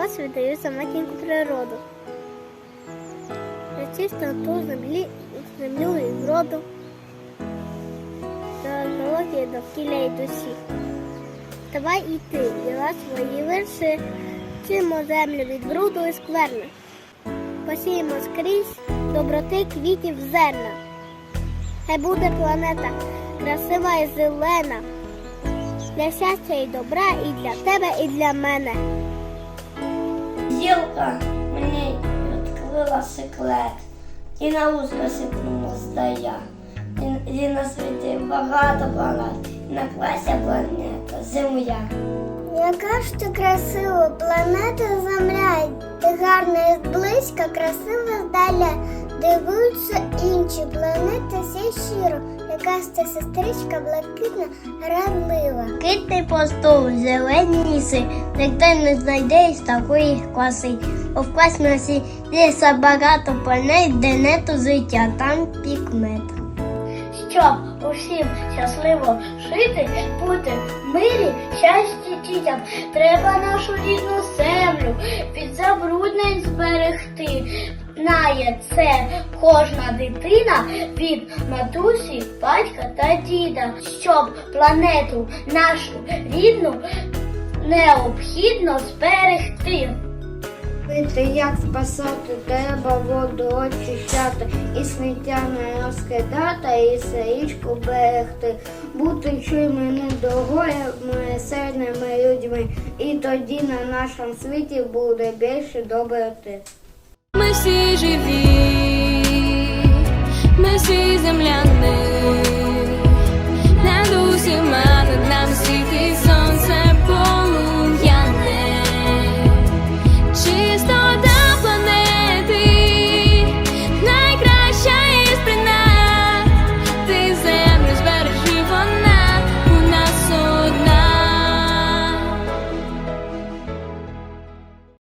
голос віддаю за матінку природу. Чистоту землі, землю і вроду, за екологію довкілля і душі. Давай і ти, діла свої верши, чимо землю від бруду і скверни. Посіємо скрізь доброти квітів зерна. Хай буде планета красива і зелена. Для щастя і добра і для тебе, і для мене. Зілка мені відкрила секрет, і на вузько сипнула здая. І, і на світі багато планет, і на класі планета Земля. Яка ж ти красива планета Земля, ти гарна і зблизька, красива здаля. Дивуються інші планети всі щиро, якась сестричка блакитна, грайлива. Китний постов, зелені ліси, ніхто не знайде із такої краси. Бо в космосі є багато планет, де нету життя, там пікмет. Щоб усім щасливо жити, бути мирі, щастя дітям, треба нашу рідну землю від забруднень зберегти. Знає це кожна дитина від матусі, батька та діда, щоб планету нашу рідну необхідно зберегти. Пити, як спасати, треба воду очищати, і сміття не розкидати, і сирічку берегти, бути чуйми недогоями, сильними людьми, і тоді на нашому світі буде більше доброти. Ми всі живі, ми всі земляни.